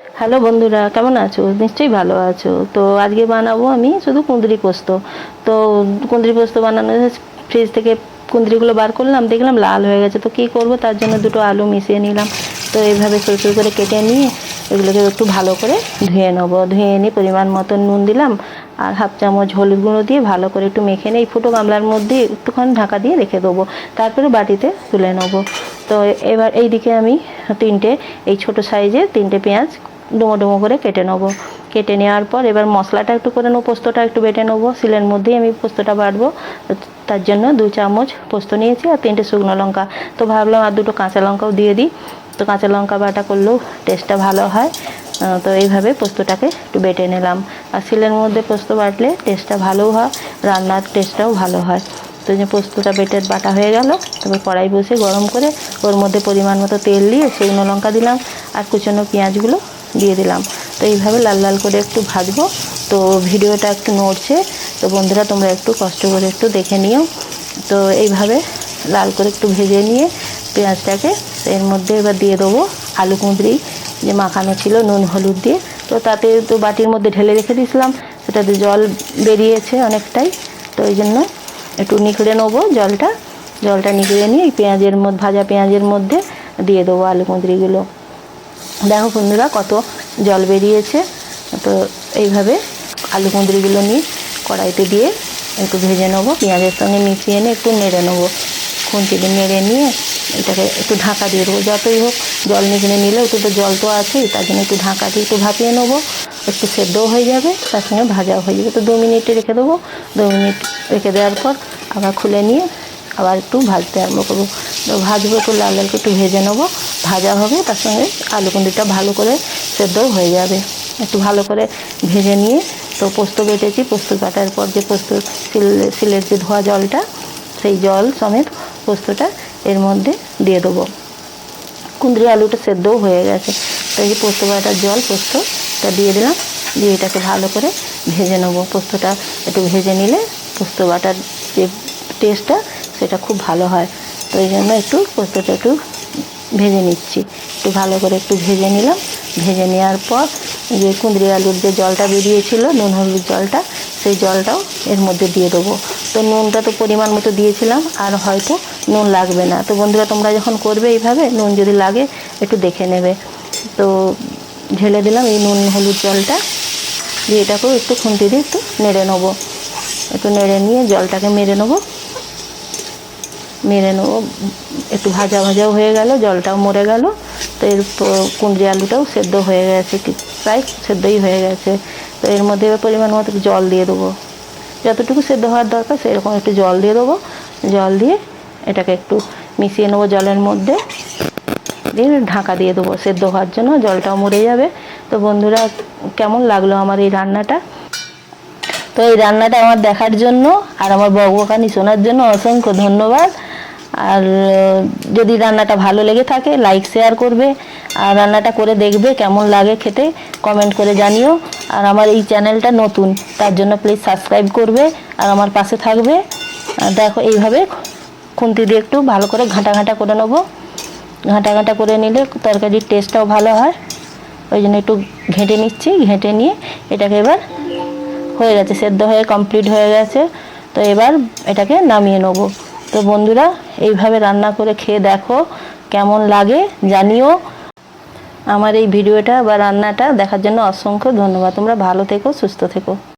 Hello বন্ধুরা, কেমন আছো? নিশ্চয়ই ভালো আছো। তো আজকে বানাবো আমি শুধু কুঁদরি পোস্ত। তো কুঁদরি পোস্ত বানানো ফ্রিজ থেকে কুঁদরিগুলো বার করলাম, দেখলাম লাল হয়ে গেছে। তো কী করব? তার জন্য দুটো আলু মিশিয়ে নিলাম। তো এইভাবে সরু সরু করে কেটে নিয়ে এগুলোকে একটু ভালো করে ধুয়ে নেব। ধুয়ে নিয়ে পরিমাণ মতন নুন দিলাম। আর হাফ চামচ হলুদ গুঁড়ো দিয়ে ভালো করে একটু মেখে নিয়ে এই ফুটো গামলার মধ্যে একটুখানি ঢাকা দিয়ে রেখে দেবো। তারপরে বাটিতে তুলে নেব। তো এবার এইদিকে আমি তিনটে, এই ছোট সাইজে তিনটে পেঁয়াজ ডুমো ডুমো করে কেটে নেব। কেটে নেওয়ার পর এবার মশলাটা একটু করে নেব, পোস্তটা একটু বেটে নেব। সিলের মধ্যেই আমি পোস্তটা বাটবো। তার জন্য দু চামচ পোস্ত নিয়েছি আর তিনটে শুকনো লঙ্কা। তো ভাবলাম আর দুটো কাঁচা লঙ্কাও দিয়ে দিই। তো কাঁচা লঙ্কা বাটা করলেও টেস্টটা ভালো হয়। তো এইভাবে পোস্তটাকে একটু বেটে নিলাম। আর শিলের মধ্যে পোস্ত বাটলে টেস্টটা ভালোও হয়, রান্নার টেস্টটাও ভালো হয়। তো যে পোস্তটা বেটে বাটা হয়ে গেল তারপর কড়াই বসে গরম করে ওর মধ্যে পরিমাণ মতো তেল দিয়ে শুকনো লঙ্কা দিলাম আর কুচনো পেঁয়াজগুলো দিয়ে দিলাম। তো এইভাবে লাল লাল করে একটু ভাজবো। তো ভিডিওটা একটু নড়ছে, তো বন্ধুরা তোমরা একটু কষ্ট করে একটু দেখে নিও। তো এইভাবে লাল করে একটু ভেজে নিয়ে পেঁয়াজটাকে এর মধ্যে এবার দিয়ে দেবো আলু কুঁদরি। যে মাখানো ছিল নুন, হলুদ দিয়ে। তো তাতে তো বাটির মধ্যে ঢেলে রেখে দিয়েছিলাম। সেটাতে জল বেরিয়েছে অনেকটাই। তো ওই জন্য একটু নিখড়ে নেব জলটা। জলটা নিগড়ে নিয়ে পেঁয়াজের মধ্যে, ভাজা পেঁয়াজের মধ্যে দিয়ে দেবো আলু কুঁদরিগুলো। দেখো বন্ধুরা, কত জল বেরিয়েছে। তো এইভাবে আলু কুঁদরিগুলো নিয়ে কড়াইতে দিয়ে একটু ভেজে নেব, পেঁয়াজের সঙ্গে মিশিয়ে নিয়ে একটু নেড়ে নেব। খুন্তি দিয়ে নেড়ে নিয়ে এটাকে একটু ঢাকা দিয়ে দেবো। যতই হোক জল নিগড়ে নিলে একটু তো জল তো আছেই, তার জন্য একটু ঢাকা দিয়ে একটু ভাপিয়ে নেব। একটু সেদ্ধও হয়ে যাবে, তার সঙ্গে ভাজাও হয়ে যাবে। তো দু মিনিটে রেখে দেবো। দু মিনিট রেখে দেওয়ার পর আবার খুলে নিয়ে আবার একটু ভাজতে আরম্ভ করব। তো ভাজবো একটু লাল লাল করে একটু ভেজে নেব। ভাজা হবে, তার সঙ্গে আলু কুঁদরিটা ভালো করে সেদ্ধও হয়ে যাবে। একটু ভালো করে ভেজে নিয়ে তো পোস্ত বেটেছি। পোস্ত কাটার পর যে পোস্ত সিলের যে ধোয়া জলটা, সেই জল সমেত পোস্তটা এর মধ্যে দিয়ে দেবো। কুঁদরি আলুটা সেদ্ধও হয়ে গেছে। তো এই যে পোস্ত বাটার জল, পোস্তটা দিয়ে দিলাম। দিয়ে এটাকে ভালো করে ভেজে নেব। পোস্তটা একটু ভেজে নিলে পোস্ত বাটার যে টেস্টটা, সেটা খুব ভালো হয়। তো এই জন্য একটু পোস্তটা একটু ভেজে নিচ্ছি। একটু ভালো করে একটু ভেজে নিলাম। ভেজে নেওয়ার পর যে কুঁদরি আলুর যে জলটা বেরিয়েছিল, নুন হলুদ জলটা, সেই জলটাও এর মধ্যে দিয়ে দেবো। তো নুনটা তো পরিমাণ মতো দিয়েছিলাম আর হয়তো নুন লাগবে না। তো বন্ধুরা, তোমরা যখন করবে এইভাবে, নুন যদি লাগে, একটু দেখে নেবে। তো ঢেলে দিলাম এই নুন হলুদ জলটা। দিয়ে এটাকেও একটু খুন্তি দিয়ে একটু নেড়ে নেব। একটু নেড়ে নিয়ে জলটাকে মেরে নেব। মেরে নেব। একটু ভাজা ভাজাও হয়ে গেল, জলটাও মরে গেল। তো এর কুঁদরি আলুটাও সেদ্ধ হয়ে গেছে প্রায় সেদ্ধই হয়ে গেছে। তো এর মধ্যে পরিমাণ মতো জল দিয়ে দেবো। যতটুকু সেদ্ধ হওয়ার দরকার সেরকম একটু জল দিয়ে দেবো। জল দিয়ে এটাকে একটু মিশিয়ে নেব জলের মধ্যে। দিয়ে ঢাকা দিয়ে দেবো সেদ্ধ হওয়ার জন্য, জলটাও মরে যাবে। তো বন্ধুরা, কেমন লাগল আমার এই রান্নাটা? তো এই রান্নাটা আমার দেখার জন্য আর আমার বকবকানি শোনার জন্য অসংখ্য ধন্যবাদ। আর যদি রান্নাটা ভালো লেগে থাকে লাইক শেয়ার করবে। আর রান্নাটা করে দেখবে কেমন লাগে খেতে কমেন্ট করে জানিও। আর আমার এই চ্যানেলটা নতুন, তার জন্য প্লিজ সাবস্ক্রাইব করবে। আর আমার পাশে থাকবে। দেখো এইভাবে খুন্তি দিয়ে একটু ভালো করে ঘাঁটা ঘাঁটা করে নেব। ঘাঁটা ঘাঁটা করে নিলে তরকারির টেস্টটাও ভালো হয়। ওই জন্য একটু ঘেঁটে নিচ্ছি, ঘেঁটে নিয়ে এটাকে এবার হয়ে গেছে, সেদ্ধ হয়ে কমপ্লিট হয়ে গেছে। তো এবার এটাকে নামিয়ে নেব। তো বন্ধুরা, এইভাবে রান্না করে খেয়ে দেখো কেমন লাগে, জানিও। আমার এই ভিডিওটা বা রান্নাটা দেখার জন্য অসংখ্য ধন্যবাদ। তোমরা ভালো থেকো, সুস্থ থেকো।